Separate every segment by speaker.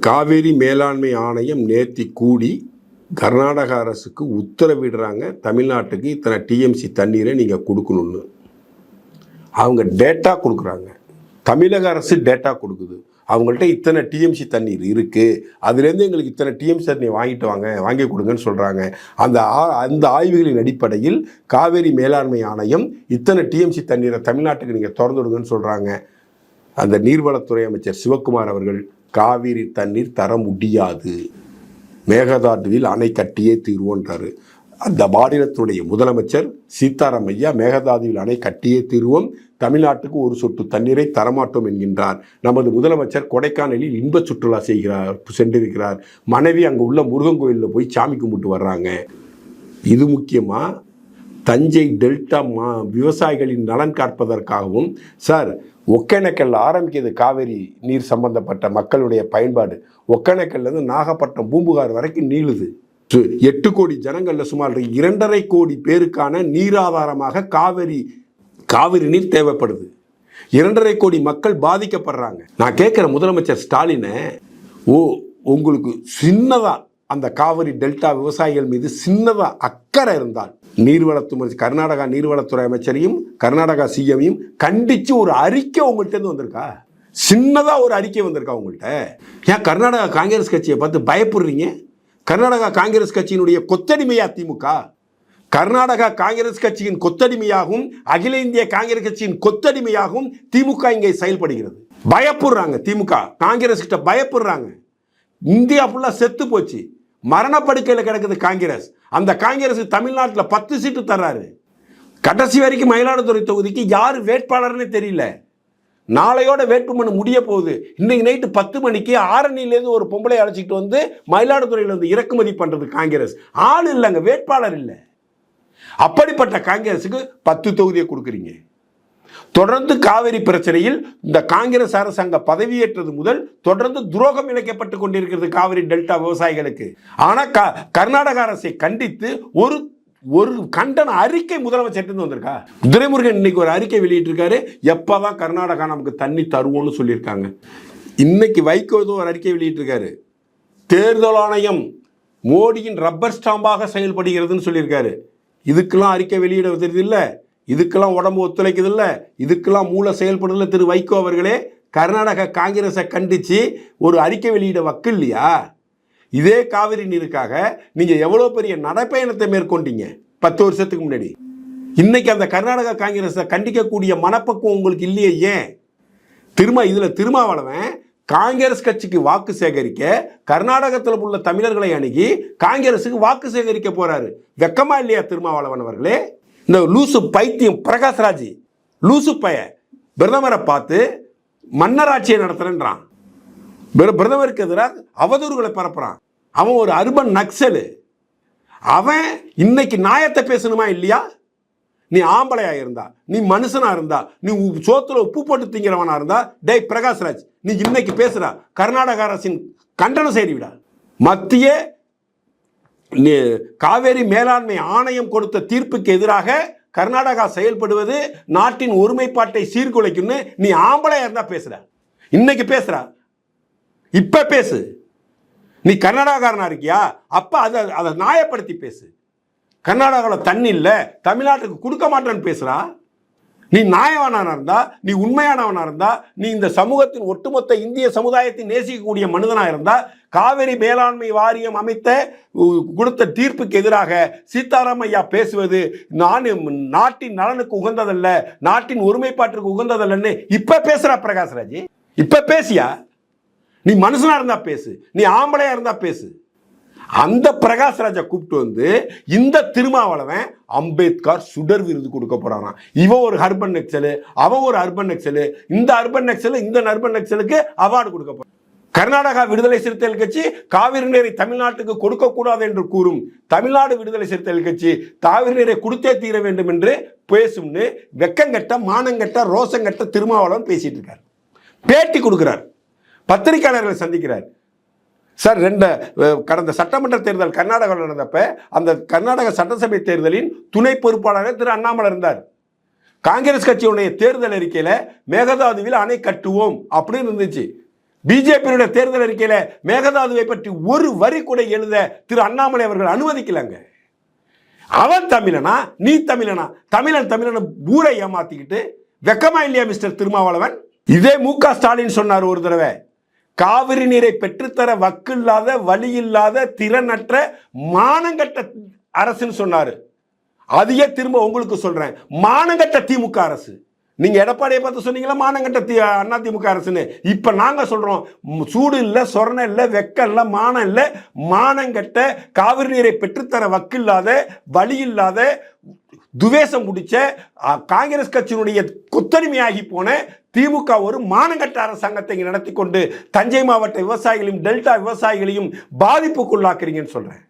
Speaker 1: காவேரி மேலாண்மை ஆணையம் நேர்த்தி கூடி கர்நாடக அரசுக்கு உத்தரவிடுறாங்க தமிழ்நாட்டுக்கு இத்தனை டிஎம்சி தண்ணீரை நீங்கள் கொடுக்கணும்னு. அவங்க டேட்டா கொடுக்குறாங்க. தமிழக அரசு டேட்டா கொடுக்குது. அவங்கள்ட்ட இத்தனை டிஎம்சி தண்ணீர் இருக்குது அதுலேருந்து எங்களுக்கு இத்தனை டிஎம்சி தண்ணி வாங்கிட்டு வாங்க வாங்கி கொடுங்கன்னு சொல்கிறாங்க அந்த ஆ- அந்த ஆய்வுகளின் அடிப்படையில் காவேரி மேலாண்மை ஆணையம் இத்தனை டிஎம்சி தண்ணீரை தமிழ்நாட்டுக்கு நீங்கள் திறந்து விடுங்கன்னு சொல்கிறாங்க அந்த நீர்வளத்துறை அமைச்சர் சிவக்குமார் அவர்கள் காவிரி தண்ணீர் தர முடியாது. மேகதாதுவில் அணை கட்டியே தீர்வோன்றாரு அந்த மாநிலத்துடைய முதலமைச்சர் சீதாராம் ஐயா மேகதாதுவில் அணை கட்டியே தீர்வோம். தமிழ்நாட்டுக்கு ஒரு சொட்டு தண்ணீரை தரமாட்டோம் என்கின்றார். நமது முதலமைச்சர் கொடைக்கானலில் இன்ப சுற்றுலா செய்கிறார் சென்றிருக்கிறார். மனைவி அங்கே உள்ள முருகன் கோயிலில் போய் சாமி கும்பிட்டு வர்றாங்க. இது முக்கியமாக தஞ்சை டெல்டா மா விவசாயிகளின் நலன் காப்பதற்காகவும் சார் ஒகேனக்கல்ல ஆரம்பிக்கிறது காவேரி நீர் சம்பந்தப்பட்ட மக்களுடைய பயன்பாடு. ஒகேனக்கல்லேருந்து நாகப்பட்டினம் பூம்புகார் வரைக்கும் நீளுது. எட்டு கோடி ஜனங்களில் சுமார் இரண்டரை கோடி பேருக்கான நீராதாரமாக காவேரி காவிரி நீர் தேவைப்படுது. இரண்டரை கோடி மக்கள் பாதிக்கப்படுறாங்க. நான் கேட்குற முதலமைச்சர் ஸ்டாலினை ஓ உங்களுக்கு சின்னதாக அந்த காவிரி டெல்டா விவசாயிகள் மீது சின்னதாக அக்கறை இருந்தால் நீர்வளத்துறை கர்நாடகா நீர்வளத்துறை அமைச்சரையும் கர்நாடகா சிஎமையும் கண்டித்து ஒரு அறிக்கை உங்கள்கிட்டருந்து வந்திருக்கா? சின்னதாக ஒரு அறிக்கை வந்திருக்கா உங்கள்கிட்ட ஏன் கர்நாடகா காங்கிரஸ் கட்சியை பார்த்து பயப்படுறீங்க? கர்நாடகா காங்கிரஸ் கட்சியினுடைய கொத்தடிமையா திமுக? கர்நாடகா காங்கிரஸ் கட்சியின் கொத்தடிமையாகவும் அகில இந்திய காங்கிரஸ் கட்சியின் கொத்தடிமையாகவும் திமுக இங்கே செயல்படுகிறது. பயப்படுறாங்க திமுக. காங்கிரஸ் கிட்ட பயப்படுறாங்க. இந்தியா ஃபுல்லாக செத்து போச்சு. மரணப்படுக்கையில் கிடக்குது காங்கிரஸ். அந்த காங்கிரஸ் தமிழ்நாட்டில் பத்து சீட்டு தர்றாரு. கடைசி வரைக்கும் மயிலாடுதுறை தொகுதிக்கு யார் வேட்பாளர்னே தெரியல. நாளையோட வேட்புமனு முடிய போகுது. இன்னைக்கு நைட்டு பத்து மணிக்கு ஆரணியிலேருந்து ஒரு பொம்பளை அழைச்சிக்கிட்டு வந்து மயிலாடுதுறையில் வந்து இறக்குமதி பண்ணுறது காங்கிரஸ். ஆள் இல்லைங்க வேட்பாளர் இல்லை. அப்படிப்பட்ட காங்கிரஸுக்கு பத்து தொகுதியை கொடுக்குறீங்க. தொடர்ந்து காவிரி பிரச்சனையில் இந்த காங்கிரஸ் அரசு அங்க பதவியேற்றது முதல் தொடர்ந்து துரோகம் இழைக்கப்பட்டு கொண்டிருக்கிறது காவிரி டெல்டா விவசாயிகளுக்கு. ஆனால் க- கர்நாடக அரசை கண்டித்து ஒரு ஒரு கண்டன அறிக்கை முதலமைச்சர் வந்திருக்கா? துரைமுருகன் இன்னைக்கு ஒரு அறிக்கை வெளியிட்டிருக்காரு. எப்பதான் கர்நாடகா நமக்கு தண்ணி தருவோம்னு சொல்லியிருக்காங்க. இன்னைக்கு வைகோ ஏதோ ஒரு அறிக்கை வெளியிட்டிருக்காரு. தேர்தல் ஆணையம் மோடியின் ரப்பர் ஸ்டாம்பாக செயல்படுகிறதுன்னு சொல்லியிருக்காரு. இதுக்கெல்லாம் அறிக்கை வெளியிட இல்லை. இதுக்கெல்லாம் உடம்பு ஒத்துழைக்குது இல்லை இதுக்கெல்லாம் மூளை செயல்படுதில்ல திரு வைகோ அவர்களே கர்நாடக காங்கிரஸை கண்டித்து ஒரு அறிக்கை வெளியிட வக்கு இல்லையா? இதே காவிரி நீருக்காக நீங்கள் எவ்வளோ பெரிய நடைப்பயணத்தை மேற்கொண்டீங்க? பத்து வருஷத்துக்கு முன்னாடி. இன்னைக்கு அந்த கர்நாடக காங்கிரஸை கண்டிக்கக்கூடிய மனப்பக்குவம் உங்களுக்கு இல்லையே ஏன்? திரும்ப இதில் திருமாவளவன் காங்கிரஸ் கட்சிக்கு வாக்கு சேகரிக்க கர்நாடகத்தில் உள்ள தமிழர்களை அணுகி காங்கிரஸுக்கு வாக்கு சேகரிக்க போறாரு. வெக்கமா இல்லையா திருமாவளவன் அவர்களே? இந்த லூசு பைத்தியம் பிரகாஷ்ராஜ் லூசு பைய பிரதமரை பார்த்து மன்னராட்சியை நடத்துறேன்றான். பிரதமருக்கு எதிராக அவதூறுகளை பரப்புறான். அவன் ஒரு அர்பன் நக்சலு. அவன் இன்னைக்கு நியாயத்தை பேசணுமா இல்லையா? நீ ஆம்பளையா இருந்தா நீ மனுஷனா இருந்தா நீ சோத்துல உப்பு போட்டு திங்கிறவனா இருந்தா டேய் பிரகாஷ்ராஜ் நீ இன்னைக்கு பேசுற கர்நாடக அரசின் கண்டனம் செய்துவிடா மத்திய காவேரி மேலாண்மை ஆணையம் கொடுத்த தீர்ப்புக்கு எதிராக கர்நாடகா செயல்படுவது நாட்டின் ஒருமைப்பாட்டை சீர்குலைக்கும்னு நீ ஆம்பளையா இருந்தா பேசுற. இன்னைக்கு பேசுற. இப்ப பேசு. நீ கர்நாடகாரனா இருக்கியா? அப்ப அதை அதை நியாயப்படுத்தி பேசு. கர்நாடகாவில் தண்ணி இல்லை தமிழ்நாட்டுக்கு கொடுக்க மாட்டேன்னு பேசுறா. நீ நாயவனாக இருந்தா நீ உண்மையானவனா இருந்தா நீ இந்த சமூகத்தின் ஒட்டுமொத்த இந்திய சமுதாயத்தை நேசிக்கக்கூடிய மனிதனாக இருந்தா காவிரி மேலாண்மை வாரியம் அமைத்த கொடுத்த தீர்ப்புக்கு எதிராக சீதாராமையா பேசுவது நான் நாட்டின் நலனுக்கு உகந்ததல்ல நாட்டின் ஒருமைப்பாட்டிற்கு உகந்ததல்லன்னு இப்ப பேசுறா பிரகாஷ்ராஜ்? இப்ப பேசியா? நீ மனுஷனா இருந்தா பேசு நீ ஆம்பளையா இருந்தா பேசு. அந்த பிரகாஷ்ராஜை கூப்பிட்டு வந்து இந்த திருமாவளவன் அம்பேத்கர் சுடர் விருது கொடுக்க போறாராம். இவன் ஒரு அர்பன் நெக்சலு அவன் ஒரு அர்பன் நெக்சலு இந்த அர்பன் நெக்சலு இந்த அர்பன் நெக்சலுக்கு அவார்டு கொடுக்க போறான். கர்நாடகா விடுதலை சிறுத்தைகள் கட்சி காவிரி நீரை தமிழ்நாட்டுக்கு கொடுக்க கூடாது என்று கூறும் தமிழ்நாடு விடுதலை சிறுத்தைகள் கட்சி காவிரி நீரை கொடுத்தே தீர வேண்டும் என்று பேசும்னு வெக்கங்கட்ட மானங்கட்ட ரோசங்கட்ட திருமாவளவன் பேசிட்டு இருக்கார். பேட்டி கொடுக்கிறார். பத்திரிகையாளர்களை சந்திக்கிறார். சார் ரெண்டு கடந்த சட்டமன்ற தேர்தல் கர்நாடகாவில் நடந்தப்ப அந்த கர்நாடக சட்டசபை தேர்தலின் துணை பொறுப்பாளராக திரு அண்ணாமலை இருந்தார். காங்கிரஸ் கட்சியுடைய தேர்தல் அறிக்கையில் மேகதாதுவில் அணை கட்டுவோம் அப்படின்னு இருந்துச்சு. பிஜேபியினுடைய தேர்தல் அறிக்கையில் மேகதாதுவை பற்றி ஒரு வரி கூட எழுத திரு அண்ணாமலை அவர்கள் அனுமதிக்கலங்க. அவன் தமிழனா நீ தமிழனா? தமிழன் தமிழன் ஊரை ஏமாத்திக்கிட்டு வெக்கமா இல்லையா மிஸ்டர் திருமாவளவன்? இதே மு க ஸ்டாலின் சொன்னார் ஒரு தடவை. காவிரி நீரை பெற்றுத்தர வக்கில்லாத வழி இல்லாத திறனற்ற மானங்கட்ட அரசுன்னு சொன்னாரு. அதையே திரும்ப உங்களுக்கு சொல்றேன். மானங்கட்ட திமுக அரசு. நீங்க எடப்பாடியை பார்த்து சொன்னீங்களா மானங்கட்ட தி அண்ணா திமுக அரசுன்னு? இப்ப நாங்க சொல்றோம் சூடு இல்லை சொரண இல்லை வெக்கம் இல்லை மானம் இல்லை மானங்கட்ட காவிரி நீரை பெற்றுத்தர வக்கில்லாத வழி இல்லாத துவேஷம் பிடிச்ச காங்கிரஸ் கட்சியினுடைய கொத்தடிமையாகி போன திமுக ஒரு மானங்கட்ட அரசாங்கத்தை நடத்தி கொண்டு தஞ்சை மாவட்ட விவசாயிகளையும் டெல்டா விவசாயிகளையும் பாதிப்புக்குள்ளாக்குறீங்கன்னு சொல்றேன்.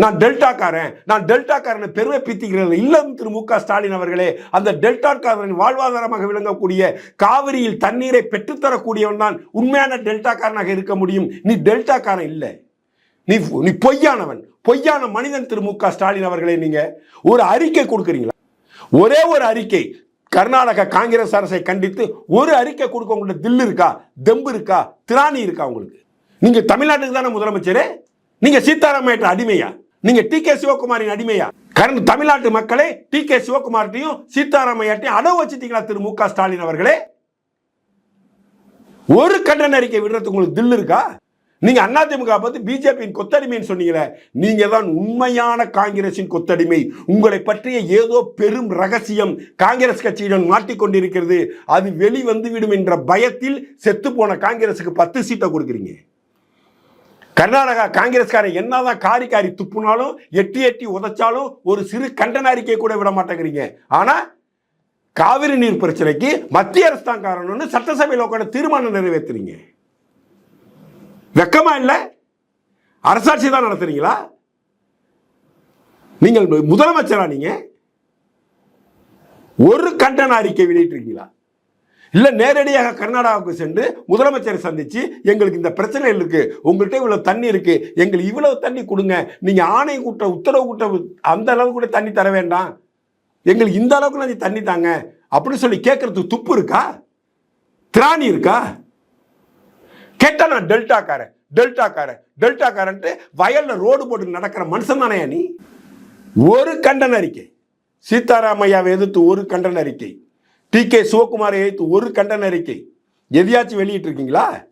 Speaker 1: நான் டெல்டாக்காரன் நான் டெல்டாக்காரனை பெருமை பீத்திக்கிறது இல்லம் திரு மு க ஸ்டாலின் அவர்களே அந்த டெல்டாக்காரனின் வாழ்வாதாரமாக விளங்கக்கூடிய காவிரியில் தண்ணீரை பெற்றுத்தரக்கூடியவன் தான் உண்மையான டெல்டாக்காரனாக இருக்க முடியும். நீ டெல்டாக்காரன் இல்லை. நீ நீ பொய்யானவன். பொய்யான மனிதன் திரு மு க ஸ்டாலின் அவர்களே நீங்க. ஒரு அறிக்கை கொடுக்குறீங்களா? ஒரே ஒரு அறிக்கை. கர்நாடக காங்கிரஸ் அரசை கண்டித்து ஒரு அறிக்கை கொடுக்க உங்கள்கிட்ட தில்லு இருக்கா? தெம்பு இருக்கா? திராணி இருக்கா உங்களுக்கு? நீங்க தமிழ்நாட்டுக்கு தானே முதலமைச்சர்? நீங்க சீதாராமையற்ற அடிமையா? நீங்க டி கே சிவகுமாரின் அடிமையா? கரண்ட் தமிழ்நாட்டு மக்களை டி கே சிவகுமார்ட்டையும் சீதாராமையாட்டையும் அடவு வச்சுட்டீங்களா திரு மு க ஸ்டாலின் அவர்களே? ஒரு கண்டன அறிக்கை விடுறதுக்கு உங்களுக்கு தில்லு இருக்கா? நீங்க அதிமுக பார்த்து பிஜேபியின் கொத்தடிமைன்னு சொன்னீங்களே நீங்க தான் உண்மையான காங்கிரசின் கொத்தடிமை. உங்களை பற்றிய ஏதோ பெரும் ரகசியம் காங்கிரஸ் கட்சியிடம் மாட்டிக்கொண்டிருக்கிறது அது வெளி விடும் என்ற பயத்தில் செத்து போன காங்கிரஸுக்கு பத்து சீட்டை கொடுக்குறீங்க. கர்நாடகா காங்கிரஸ்காரன் என்னதான் காரி காரி துப்புனாலும் எட்டி எட்டி உதைச்சாலும் ஒரு சிறு கண்டன அறிக்கை கூட விட மாட்டேங்கிறீங்க. ஆனா காவிரி நீர் பிரச்சனைக்கு மத்திய அரசு தான் காரணம்னு சட்டசபையில் உட்காந்து தீர்மானம் நிறைவேற்றுறீங்க வெக்கமா இல்லை? அரசாட்சி தான் நடத்துறீங்களா? நீங்கள் முதலமைச்சரா நீங்க? ஒரு கண்டன அறிக்கை வெளியிட்டிருக்கீங்களா? இல்லை நேரடியாக கர்நாடகாவுக்கு சென்று முதலமைச்சரை சந்திச்சு எங்களுக்கு இந்த பிரச்சனை இருக்கு உங்கள்கிட்ட இவ்வளோ தண்ணி இருக்கு எங்களுக்கு இவ்வளவு தண்ணி கொடுங்க நீங்க ஆணை கூட்ட உத்தரவு கூட்ட அந்த அளவுக்கு கூட தண்ணி தர வேண்டாம். எங்களுக்கு இந்த அளவுக்கு நீ தண்ணி தாங்க. அப்படின்னு சொல்லி கேட்கறதுக்கு துப்பு இருக்கா? திராணி இருக்கா? கேட்டா நான் டெல்டாக்காரன் டெல்டாக்காரன் டெல்டாக்காரன்ட்டு வயல்ல ரோடு போட்டு நடக்கிற மனுஷன் தானே நீ? ஒரு கண்டன அறிக்கை. சீதாராமையாவை எதிர்த்து ஒரு கண்டன அறிக்கை. டி கே சிவகுமாரை எதிர்த்து ஒரு கண்டன அறிக்கை. எதையாச்சும் வெளியிட்டு இருக்கீங்களா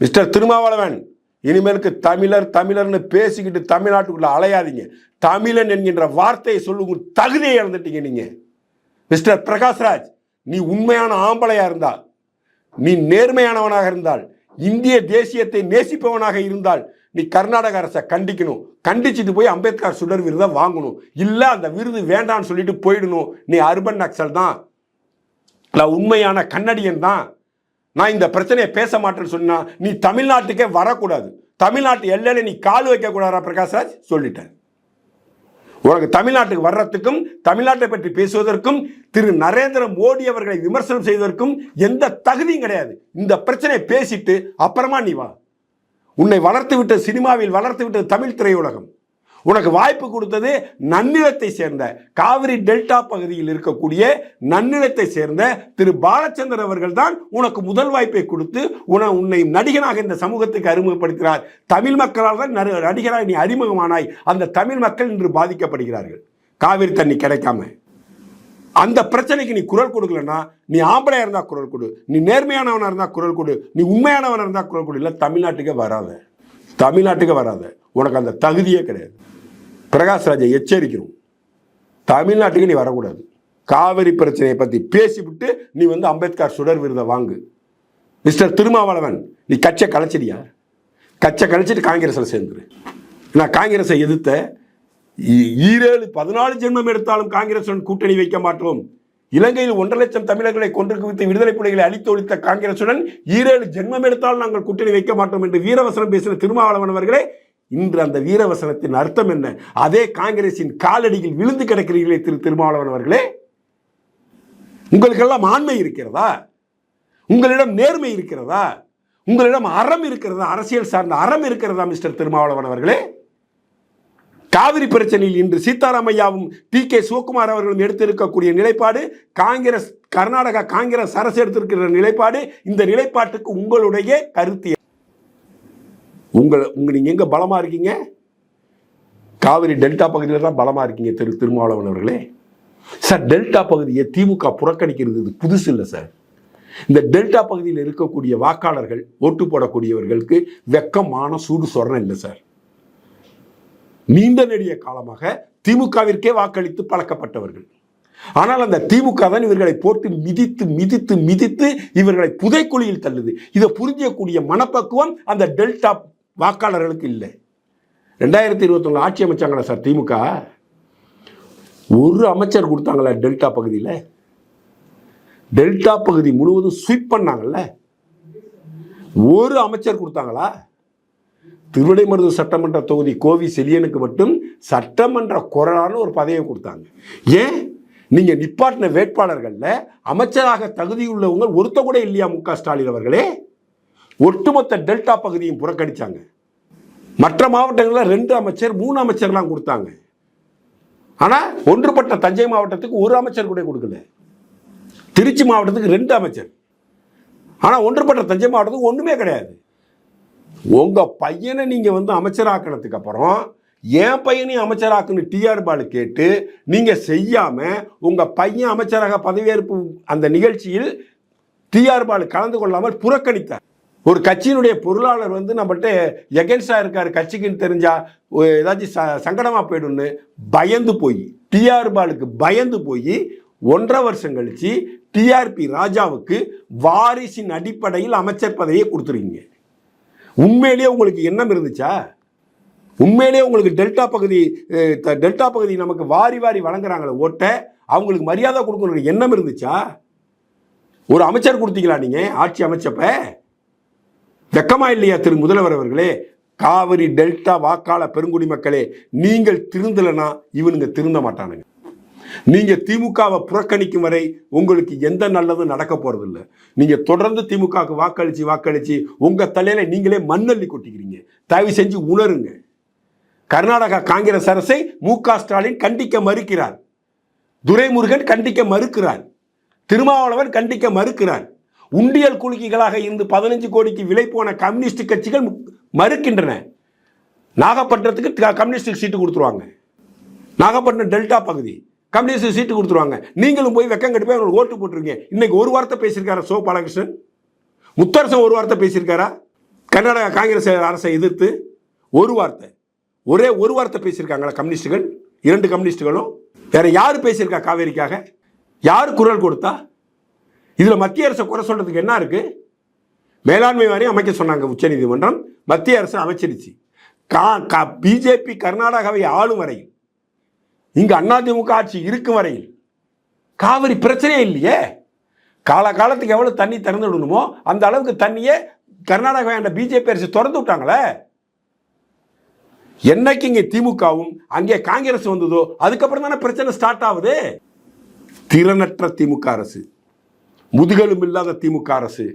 Speaker 1: மிஸ்டர் திருமாவளவன் இனிமேலுக்கு தமிழர் தமிழர்னு பேசிக்கிட்டு தமிழ்நாட்டுக்குள்ள அலையாதீங்க. தமிழன் என்கின்ற வார்த்தையை சொல்லுங்க தகுதியை இழந்துட்டீங்க நீங்க. மிஸ்டர் பிரகாஷ்ராஜ் நீ உண்மையான ஆம்பளையா இருந்தால் நீ நேர்மையானவனாக இருந்தால் இந்திய தேசியத்தை நேசிப்பவனாக இருந்தால் நீ கர்நாடக அரசை கண்டிக்கணும். கண்டிச்சுட்டு போய் அம்பேத்கர் சுடர் விருதை வாங்கணும். இல்லை அந்த விருது வேண்டான்னு சொல்லிட்டு போயிடணும். நீ அர்பன் நக்சல் தான். நான் உண்மையான கன்னடியன் தான். நான் இந்த பிரச்சனையை பேச மாட்டேன்னு சொன்னா நீ தமிழ்நாட்டுக்கே வரக்கூடாது. தமிழ்நாட்டு எல்லையில நீ கால் வைக்கக்கூடாதா பிரகாஷ்ராஜ் சொல்லிட்டேன். உலக தமிழ்நாட்டுக்கு வர்றதுக்கும் தமிழ்நாட்டை பற்றி பேசுவதற்கும் திரு நரேந்திர மோடி அவர்களை விமர்சனம் செய்வதற்கும் எந்த தகுதியும் கிடையாது. இந்த பிரச்சனையை பேசிட்டு அப்புறமா நீ வா. உன்னை வளர்த்து விட்ட சினிமாவில் வளர்த்து விட்டது தமிழ் திரையுலகம். உனக்கு வாய்ப்பு கொடுத்தது நன்னிலத்தை சேர்ந்த காவிரி டெல்டா பகுதியில் இருக்கக்கூடிய நன்னிலத்தை சேர்ந்த திரு பாலச்சந்தர் அவர்கள் தான் உனக்கு முதல் வாய்ப்பை கொடுத்து உன உன்னை நடிகனாக இந்த சமூகத்துக்கு அறிமுகப்படுத்தினார். தமிழ் மக்களால் தான் நடிகராக நீ அறிமுகமானாய். அந்த தமிழ் மக்கள் இன்று பாதிக்கப்படுகிறார்கள். காவிரி தண்ணி கிடைக்காம. அந்த பிரச்சனைக்கு நீ குரல் கொடுக்கலன்னா நீ ஆம்பளையாக இருந்தால் குரல் கொடு. நீ நேர்மையானவனா இருந்தால் குரல் கொடு. நீ உண்மையானவனா இருந்தால் குரல் கொடு. இல்லை தமிழ்நாட்டுக்கே வராத. தமிழ்நாட்டுக்கு வராத. உனக்கு அந்த தகுதியே கிடையாது. பிரகாஷ்ராஜை எச்சரிக்கிறோம். தமிழ்நாட்டுக்கு நீ வரக்கூடாது. காவிரி பிரச்சனையை பற்றி பேசிவிட்டு நீ வந்து அம்பேத்கர் சுடர் விருதை வாங்கு. மிஸ்டர் திருமாவளவன் நீ கட்சியை கலைச்சிடியா கட்சியை கலைச்சிட்டு காங்கிரஸில் சேர்ந்துரு. நான் காங்கிரஸை எதிர்த்த ஈரேழு பதினாலு ஜென்மம் எடுத்தாலும் காங்கிரசுடன் கூட்டணி வைக்க மாட்டோம். இலங்கையில் ஒன்றரை லட்சம் தமிழர்களை கொன்று குவித்து விடுதலை புலிகளை அழித்தொழித்த காங்கிரசுடன் ஈரேழு ஜென்மம் எடுத்தாலும் நாங்கள் கூட்டணி வைக்க மாட்டோம் என்று வீரவசனம் பேசின திருமாவளவன் அவர்களே இன்று அந்த வீரவசனத்தின் அர்த்தம் என்ன? அதே காங்கிரசின் காலடியில் விழுந்து கிடக்கிறீர்களே திரு திருமாவளவன் அவர்களே. உங்களுக்கெல்லாம் ஆண்மை இருக்கிறதா? உங்களிடம் நேர்மை இருக்கிறதா? உங்களிடம் அறம் இருக்கிறதா? அரசியல் சார்ந்த அறம் இருக்கிறதா மிஸ்டர் திருமாவளவன் அவர்களே? காவிரி பிரச்சனையில் இன்று சீதாராமையாவும் டி கே சிவகுமார் அவர்களும் எடுத்திருக்கக்கூடிய நிலைப்பாடு காங்கிரஸ் கர்நாடகா காங்கிரஸ் அரசு எடுத்திருக்கிற நிலைப்பாடு இந்த நிலைப்பாட்டுக்கு உங்களுடைய கருத்து உங்களை உங்கள் நீங்கள் எங்கே பலமாக இருக்கீங்க? காவிரி டெல்டா பகுதியில் தான் பலமாக இருக்கீங்க திரு திருமாவளவன் அவர்களே. சார் டெல்டா பகுதியை திமுக புறக்கணிக்கிறது இது புதுசு இல்லை சார். இந்த டெல்டா பகுதியில் இருக்கக்கூடிய வாக்காளர்கள் ஓட்டு போடக்கூடியவர்களுக்கு வெக்கமான சூடு சொரணம் இல்லை சார். நீண்ட நெடிய காலமாக திமுகவிற்கே வாக்களித்து பழக்கப்பட்டவர்கள். ஆனால் அந்த திமுக தான் இவர்களை போட்டு மிதித்து மிதித்து மிதித்து இவர்களை புதைக்குழியில் தள்ளுது. இதை புரிஞ்சக்கூடிய மனப்பக்குவம் அந்த டெல்டா வாக்காளர்களுக்கு இல்லை. ரெண்டாயிரத்தி இருபத்தொன்னு ஆட்சி அமைச்சாங்களா சார் திமுக? ஒரு அமைச்சர் கொடுத்தாங்களா டெல்டா பகுதியில்? டெல்டா பகுதி முழுவதும் ஸ்வீப் பண்ணாங்கல்ல? ஒரு அமைச்சர் கொடுத்தாங்களா? திருவிடைமருதூர் சட்டமன்ற தொகுதி கோவி செலியனுக்கு மட்டும் சட்டமன்ற குரலான ஒரு பதவியை கொடுத்தாங்க. ஏன்? நீங்கள் நிப்பாட்டின வேட்பாளர்களில் அமைச்சராக தகுதியுள்ளவங்க ஒருத்த கூட இல்லையா மு க ஸ்டாலின் அவர்களே? ஒட்டுமொத்த டெல்டா பகுதியும் புறக்கணித்தாங்க மற்ற மாவட்டங்களில் ரெண்டு அமைச்சர் மூணு அமைச்சர்லாம் கொடுத்தாங்க. ஆனால் ஒன்றுபட்ட தஞ்சை மாவட்டத்துக்கு ஒரு அமைச்சர் கூட கொடுக்கல. திருச்சி மாவட்டத்துக்கு ரெண்டு அமைச்சர். ஆனால் ஒன்றுபட்ட தஞ்சை மாவட்டத்துக்கு ஒன்றுமே கிடையாது. உங்கள் பையனை நீங்கள் வந்து அமைச்சராக்கினதுக்கு அப்புறம் என் பையனையும் அமைச்சராக்குன்னு டிஆர் பாலு கேட்டு நீங்கள் செய்யாமல் உங்கள் பையன் அமைச்சராக பதவியேற்பு அந்த நிகழ்ச்சியில் டிஆர் பாலு கலந்து கொள்ளாமல் புறக்கணித்தார். ஒரு கட்சியினுடைய பொருளாளர் வந்து நம்மகிட்ட எகென்ஸ்டாக இருக்கார். கட்சிக்குன்னு தெரிஞ்சால் ஏதாச்சும் ச சங்கடமாக போயிடும்னு பயந்து போய் டிஆர் பாலுக்கு பயந்து போய் ஒன்றரை வருஷம் கழித்து டிஆர்பி ராஜாவுக்கு வாரிசின் அடிப்படையில் அமைச்சர் பதவியை கொடுத்துருக்கீங்க. உண்மையிலேயே உங்களுக்கு எண்ணம் இருந்துச்சா? உண்மையிலேயே உங்களுக்கு டெல்டா பகுதி டெல்டா பகுதி நமக்கு வாரி வாரி வழங்குறாங்களே ஓட்ட அவங்களுக்கு மரியாதை கொடுக்கணுன்னு எண்ணம் இருந்துச்சா? ஒரு அமைச்சர் கொடுத்தீங்களா நீங்கள் ஆட்சி அமைச்சப்ப? வெக்கமா இல்லையா திரு முதல்வர் அவர்களே? காவிரி டெல்டா வாக்காள பெருங்குடி மக்களே நீங்கள் திருந்தலைன்னா இவனுங்க திருந்த மாட்டானுங்க. நீங்க திமுகவை புறக்கணிக்கும் வரை உங்களுக்கு எந்த நல்லதும் நடக்க போறது இல்லை நீங்க தொடர்ந்து திமுகவுக்கு வாக்களிச்சு வாக்களிச்சு உங்க தலையில நீங்களே மண்ணள்ளி கொட்டிக்கிறீங்க. தயவு செஞ்சு உணருங்க. கர்நாடகா காங்கிரஸ் அரசை மு ஸ்டாலின் கண்டிக்க மறுக்கிறார். துரைமுருகன் கண்டிக்க மறுக்கிறார். திருமாவளவன் கண்டிக்க மறுக்கிறார். உண்டியல் குலுக்கிகளாக இருந்து பதினஞ்சு கோடிக்கு விலை போன கம்யூனிஸ்ட் கட்சிகள் மறுக்கின்றன. நாகப்பட்டினத்துக்கு க- கம்யூனிஸ்டுக்கு சீட்டு கொடுத்துருவாங்க. நாகப்பட்டினம் டெல்டா பகுதி கம்யூனிஸ்ட் சீட்டு கொடுத்துருவாங்க. நீங்களும் போய் வெக்கம் கட்டி போய் அவங்களுக்கு ஓட்டு போட்டுருங்க. இன்னைக்கு ஒரு வார்த்தை பேசியிருக்காரா சோ பாலகிருஷ்ணன்? முத்தரசன் ஒரு வார்த்தை பேசியிருக்காரா? கர்நாடகா காங்கிரஸ் அரசை எதிர்த்து ஒரு வார்த்தை. ஒரே ஒரு வார்த்தை பேசியிருக்காங்களா கம்யூனிஸ்டுகள்? இரண்டு கம்யூனிஸ்டுகளும். வேற யார் பேசியிருக்கா காவேரிக்காக? யார் குரல் கொடுத்தா? இதில் மத்திய அரசை குறை சொல்கிறதுக்கு என்ன இருக்குது மேலாண்மை வாரியம் அமைக்க சொன்னாங்க உச்சநீதிமன்றம் மத்திய அரசு அமைச்சிருச்சு. கா கா பிஜேபி கர்நாடகாவை ஆளும் வரையில் இங்கே அதிமுக ஆட்சி இருக்கும் வரையில் காவிரி பிரச்சனையே இல்லையே. கால காலத்துக்கு எவ்வளோ தண்ணி திறந்து விடணுமோ அந்த அளவுக்கு தண்ணியை கர்நாடகா என்ற பிஜேபி அரசு திறந்து விட்டாங்களே. என்னைக்கு இங்கே திமுகவும் அங்கே காங்கிரஸ் வந்ததோ அதுக்கப்புறம் தானே பிரச்சனை ஸ்டார்ட் ஆகுது. திறனற்ற திமுக அரசு. முதுகெலும் இல்லாத திமுக அரசு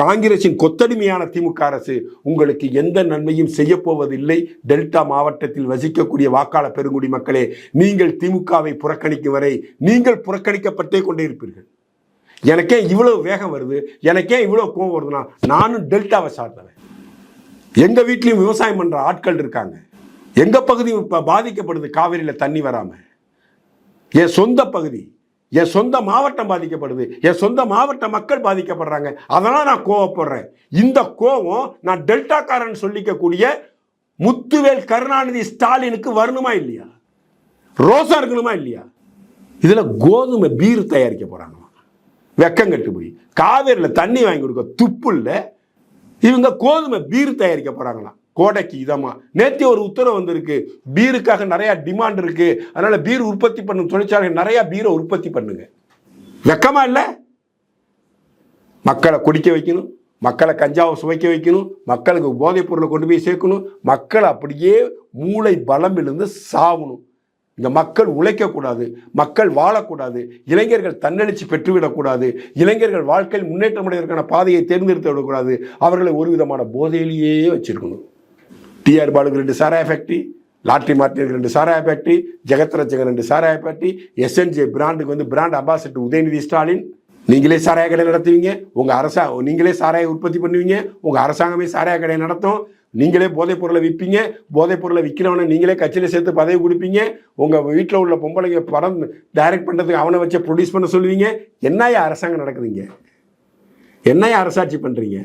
Speaker 1: காங்கிரசின் கொத்தடிமையான திமுக அரசு உங்களுக்கு எந்த நன்மையும் செய்ய போவதில்லை. டெல்டா மாவட்டத்தில் வசிக்கக்கூடிய வாக்காளர் பெருங்குடி மக்களே நீங்கள் திமுகவை புறக்கணிக்கும் வரை நீங்கள் புறக்கணிக்கப்பட்டே கொண்டே இருப்பீர்கள். எனக்கே இவ்வளவு வேகம் வருது எனக்கே இவ்வளவு கோவம் வருதுன்னா நானும் டெல்டாவை சார்ந்தவன். எங்க வீட்லயும் விவசாயம் பண்ற ஆட்கள் இருக்காங்க. எங்க பகுதி இப்போ பாதிக்கப்படுது காவிரியில தண்ணி வராம. என் சொந்த பகுதி என் சொந்த மாவட்டம் பாதிக்கப்படுது. என் சொந்த மாவட்ட மக்கள் பாதிக்கப்படுறாங்க. அதெல்லாம் நான் கோவப்படுறேன். இந்த கோவம் நான் டெல்டாக்காரன் சொல்லிக்கக்கூடிய முத்துவேல் கருணாநிதி ஸ்டாலினுக்கு வரணுமா இல்லையா? ரோசா இருக்கணுமா இல்லையா? இதில் கோதுமை பீர் தயாரிக்க போகிறாங்க வெக்கங்கட்டு போய். காவேரியில் தண்ணி வாங்கி கொடுக்க துப்பு இல்லை. இவங்க கோதுமை பீர் தயாரிக்க போகிறாங்களாம் கோடைக்கு இதமா. நேத்தி ஒரு உத்தரவு வந்திருக்கு. பீருக்காக நிறைய டிமாண்ட் இருக்கு. அதனால பீர் உற்பத்தி பண்ணும் தொழிற்சாலை நிறைய பீரை உற்பத்தி பண்ணுங்க. வெக்கமா இல்லை? மக்களை குடிக்க வைக்கணும். மக்களை கஞ்சாவை சுவைக்க வைக்கணும். மக்களுக்கு போதைப் பொருளை கொண்டு போய் சேர்க்கணும். மக்கள் அப்படியே மூளை பலம் இருந்து சாவணும். இந்த மக்கள் உழைக்கக்கூடாது. மக்கள் வாழக்கூடாது. இளைஞர்கள் தன்னெழுச்சி பெற்றுவிடக்கூடாது. இளைஞர்கள் வாழ்க்கையில் முன்னேற்றம் அடைவதற்கான பாதையை தேர்ந்தெடுத்து விடக்கூடாது. அவர்களை ஒரு விதமான போதையிலேயே வச்சிருக்கணும். டிஆர் பாலுக்கு ரெண்டு சாராய ஃபேக்ட்ரி லாட்ரி மார்ட்டினுக்கு ரெண்டு சாராய ஃபேக்ட்ரி ஜெகத்ரட்சகன் ரெண்டு சாராய ஃபேக்ட்ரி எஸ்என்ஜே பிராண்டுக்கு வந்து பிராண்ட் அம்பாசிடர் உதயநிதி ஸ்டாலின் நீங்களே சாராய கடை நடத்துவீங்க உங்கள் அரசா நீங்களே சாராய உற்பத்தி பண்ணுவீங்க உங்கள் அரசாங்கமே சாராய கடை நடத்தும். நீங்களே போதைப் பொருளை விற்பீங்க போதைப் பொருளை விற்கிறவனை நீங்களே கட்சியில் சேர்த்து பதவி கொடுப்பீங்க. உங்கள் வீட்டில் உள்ள பொம்பளைங்க படம் டைரக்ட் பண்ணுறதுக்கு அவனை வச்சு ப்ரொடியூஸ் பண்ண சொல்லுவீங்க. என்னையா அரசாங்கம் நடக்குதுங்க? என்னையா அரசாட்சி பண்ணுறீங்க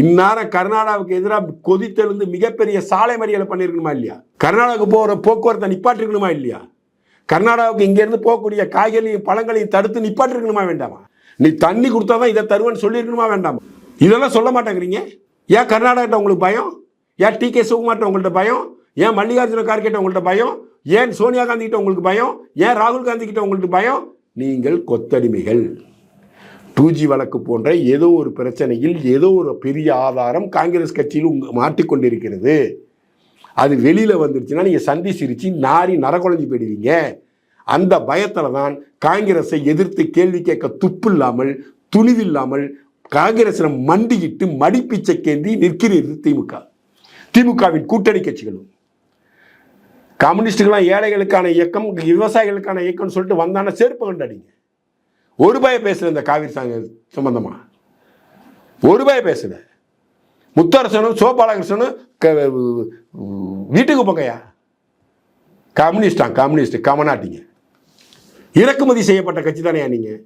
Speaker 1: இந்நேரம் கர்நாடகாவுக்கு எதிராக கொதித்தெழுந்து மிகப்பெரிய சாலை மறியலை பண்ணியிருக்கணுமா இல்லையா? கர்நாடகாவுக்கு போகிற போக்குவரத்தை நிப்பாட்டிருக்கணுமா இல்லையா? கர்நாடகாவுக்கு இங்கேருந்து போகக்கூடிய காய்கறியும் பழங்களையும் தடுத்து நிப்பாட்டிருக்கணுமா வேண்டாமா? நீ தண்ணி கொடுத்தா தான் இதை தருவேன்னு சொல்லியிருக்கணுமா வேண்டாமா? இதெல்லாம் சொல்ல மாட்டேங்கிறீங்க? ஏன் கர்நாடகிட்ட உங்களுக்கு பயம்? ஏன் டி கே சிவகுமார்ட்ட உங்கள்கிட்ட பயம்? ஏன் மல்லிகார்ஜுன கார்கிட்ட உங்கள்கிட்ட பயம்? ஏன் சோனியா காந்தி கிட்ட உங்களுக்கு பயம்? ஏன் ராகுல் காந்தி கிட்ட உங்களுக்கு பயம்? நீங்கள் கொத்தடிமைகள். டூ ஜி வழக்கு போன்ற ஏதோ ஒரு பிரச்சனையில் ஏதோ ஒரு பெரிய ஆதாரம் காங்கிரஸ் கட்சியில் உங்க மாட்டிக்கொண்டிருக்கிறது. அது வெளியில் வந்துருச்சுன்னா நீங்கள் சந்தி சிரித்து நாரி நரகுழஞ்சி போயிடுவீங்க. அந்த பயத்தில் தான் காங்கிரஸை எதிர்த்து கேள்வி கேட்க துப்பு இல்லாமல் துணிவில்லாமல் காங்கிரஸில் மண்டியிட்டு மடிப்பிச்சை கேந்தி நிற்கிறது திமுக. திமுகவின் கூட்டணி கட்சிகளும். கம்யூனிஸ்டுகளாம் ஏழைகளுக்கான இயக்கம் விவசாயிகளுக்கான இயக்கம்னு சொல்லிட்டு வந்தான செருப்பு கண்டாடிங்க ஒரு பய பேசல இந்த காவிரி சாங்க சம்பந்தமா? ஒரு பய பேசல முத்தரசனும் சோபாலகிருஷ்ணனும் வீட்டுக்கு போங்கய்யா கம்யூனிஸ்டான் கம்யூனிஸ்ட் கமநாட்டிங்க. இறக்குமதி செய்யப்பட்ட கட்சி தானே நீங்கள்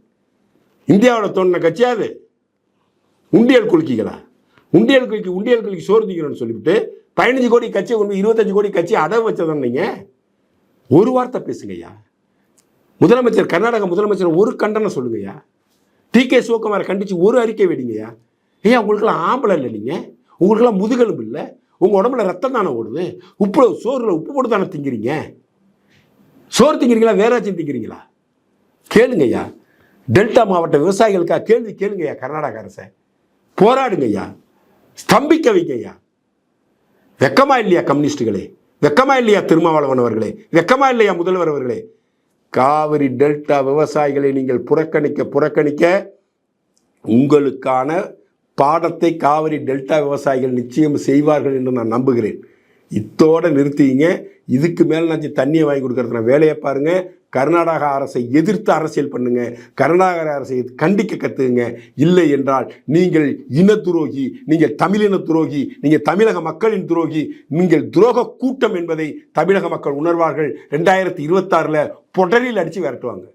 Speaker 1: இந்தியாவோட தோணின கட்சியா அது? உண்டியல் குலுக்கிகளா? உண்டியல் குலுக்கி உண்டியல் குலுக்கி சோறு சொல்லிவிட்டு பதினஞ்சு கோடி கட்சி கொண்டு இருபத்தஞ்சு கோடி கட்சி அடவு வச்சதான் நீங்கள் ஒரு வார்த்தை பேசுங்கய்யா. முதலமைச்சர் கர்நாடக முதலமைச்சர் ஒரு கண்டனம் சொல்லுங்கய்யா. டி கே சிவகுமாரை கண்டித்து ஒரு அறிக்கை வெடிங்கய்யா ஐயா உங்களுக்கெல்லாம் ஆம்பளை இல்லை நீங்கள் உங்களுக்கெல்லாம் முதுகெலும்பு இல்லை. உங்கள் உடம்புல ரத்தம் தானே ஓடுது. உப்பு சோறில் உப்பு போட்டு தானே திங்கிறீங்க. சோறு திங்கிறீங்களா வேறாச்சும் திங்கிறீங்களா? கேளுங்கய்யா. டெல்டா மாவட்ட விவசாயிகளுக்காக கேள்வி கேளுங்கய்யா கர்நாடக அரசை. போராடுங்கய்யா. ஸ்தம்பிக்க வைங்கய்யா. வெக்கமா இல்லையா கம்யூனிஸ்டுகளே? வெக்கமா இல்லையா திருமாவளவன் அவர்களே? வெக்கமா இல்லையா முதல்வர் அவர்களே? காவிரி டெல்டா விவசாயிகளை நீங்கள் புறக்கணிக்க புறக்கணிக்க உங்களுக்கான பாடத்தை காவிரி டெல்டா விவசாயிகள் நிச்சயம் செய்வார்கள் என்று நான் நம்புகிறேன். இத்தோட நிறுத்திங்க இதுக்கு மேலே நான் தண்ணியை வாங்கி கொடுக்கறதுன வேலையை பாருங்கள் கர்நாடக அரசை எதிர்த்து அரசியல் பண்ணுங்க. கர்நாடக அரசை கண்டிக்க கற்றுக்குங்க இல்லை என்றால் நீங்கள் இன துரோகி நீங்கள் தமிழின துரோகி நீங்கள் தமிழக மக்களின் துரோகி நீங்கள் துரோக கூட்டம் என்பதை தமிழக மக்கள் உணர்வார்கள். ரெண்டாயிரத்தி இருபத்தாறில் பொடரில் அடித்து விரட்டுவாங்க.